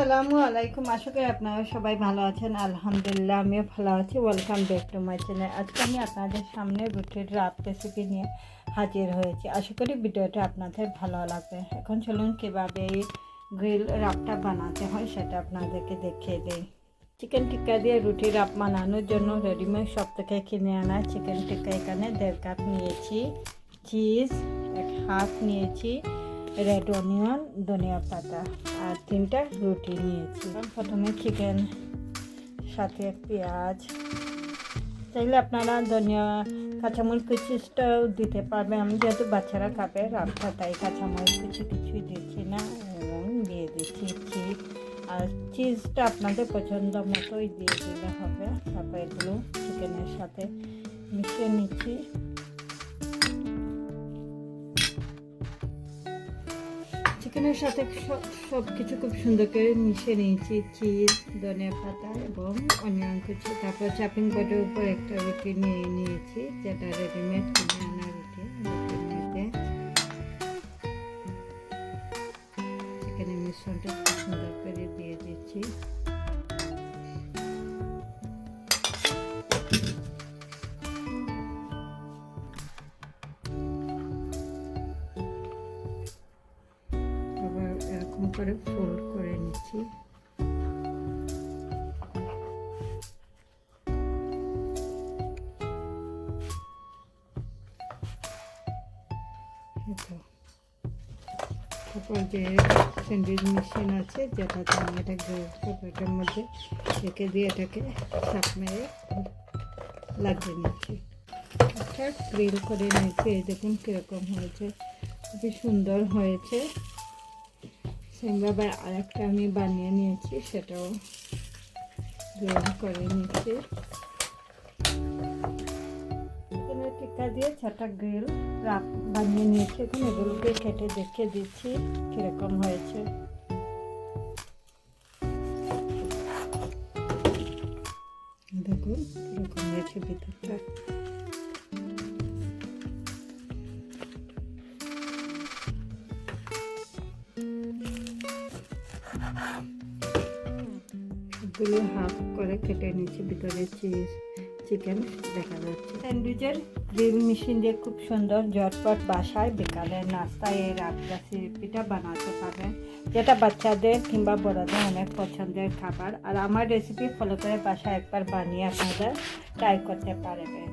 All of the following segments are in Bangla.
আসসালামু আলাইকুম। আশা করি আপনারা সবাই ভালো আছেন। আলহামদুলিল্লাহ, আমিও ভালো আছি। Welcome back to my channel আজকে আমি আপনাদের সামনে রুটির রাত রেসিপি নিয়ে হাজির হয়েছি। আশা করি ভিডিওটা আপনাদের ভালো লাগবে। এখন চলুন কীভাবে এই গ্রিল রাপটা বানাতে হয় সেটা আপনাদেরকে দেখিয়ে দিই। চিকেন টিক্কা দিয়ে রুটি রাপ বানানোর জন্য রেডিমেড সব থেকে কিনে আনা চিকেন টিক্কা এখানে দেড় কাপ নিয়েছি। চিজ এক হাফ নিয়েছি। রেড অনিয়ন ধনিয়া পাতা আর তিনটা রুটি নিয়েছি। প্রথমে চিকেন সাথে পেঁয়াজ। চাইলে আপনারা ধনিয়া, কাঁচামরিচ কুচিটাও দিতে পারবেন। আমি যেহেতু বাচ্চারা খাবে রাখা তাই কাঁচামরিচ কুচি কিছুই দিচ্ছি না এবং দিয়ে দিচ্ছি চিজ আর চিজটা আপনাদের পছন্দ মতোই দিয়ে দিলে হবে। তারপর এগুলো চিকেনের সাথে মিশিয়ে নিচ্ছি। চিকেনের সাথে সব কিছু খুব সুন্দর করে মিশিয়ে নিয়েছি, চিজ, ধনিয়া পাতা এবং অনিয়ন কিছু। তারপর চাপিং বোর্ডের উপর একটা রুটি নিয়ে নিয়েছি, যেটা রেডিমেড কিনে আনা রুটি। চিকেনের মিশ্রণটা খুব সুন্দর করে দিয়ে দিচ্ছি। এরকম করে ফোল্ড করে নিচ্ছি। তারপর যে স্যান্ডউইচ মেশিন আছে যেটাতে আমি এটা গ্রিল মধ্যে রেখে দিয়ে এটাকে চাপ মেরে লাগিয়ে নিচ্ছি। একটা গ্রিল করে এই দেখুন কীরকম হয়েছে, খুবই সুন্দর হয়েছে। সেমভাবে আরেকটা আমি বানিয়ে নিয়েছি, সেটাও গ্রিল করে নিচ্ছি। টিক্কা দিয়ে ছটা গ্রিল বানিয়ে নিয়েছি। এখন এগুলোকে কেটে দেখে দিচ্ছি কীরকম হয়েছে। দেখুন কীরকম হয়েছে ভিতরটা। গুলো হাফ করে কেটে নিচ্ছি ভিতরে চিজ, চিকেন দেখা যাচ্ছে। স্যান্ডউইচের গ্রিল মেশিন দিয়ে খুব সুন্দর ঝটপট বাসায় বিকালের নাস্তায় এই রাত রেসিপিটা বানাতে পারবেন যেটা বাচ্চাদের কিংবা বড়দের অনেক পছন্দের খাবার। আর আমার রেসিপি ফলো করে বাসায় একবার বানিয়ে আপনাদের ট্রাই করতে পারবেন।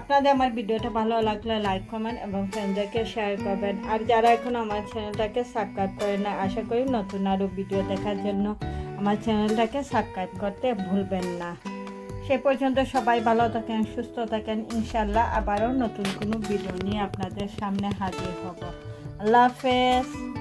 আপনাদের আমার ভিডিওটা ভালো লাগলে লাইক কমেন্ট এবং ফ্রেন্ডদেরকে শেয়ার করবেন। আর যারা এখন আমার চ্যানেলটাকে সাবস্ক্রাইব করেন না, আশা করি নতুন আরও ভিডিও দেখার জন্য আমার চ্যানেলটাকে সাবস্ক্রাইব করতে ভুলবেন না। সে পর্যন্ত সবাই ভালো থাকেন, সুস্থ থাকেন। ইনশাল্লাহ আবারও নতুন কোনো ভিডিও নিয়ে আপনাদের সামনে হাজির হব। আল্লাহ হাফেজ।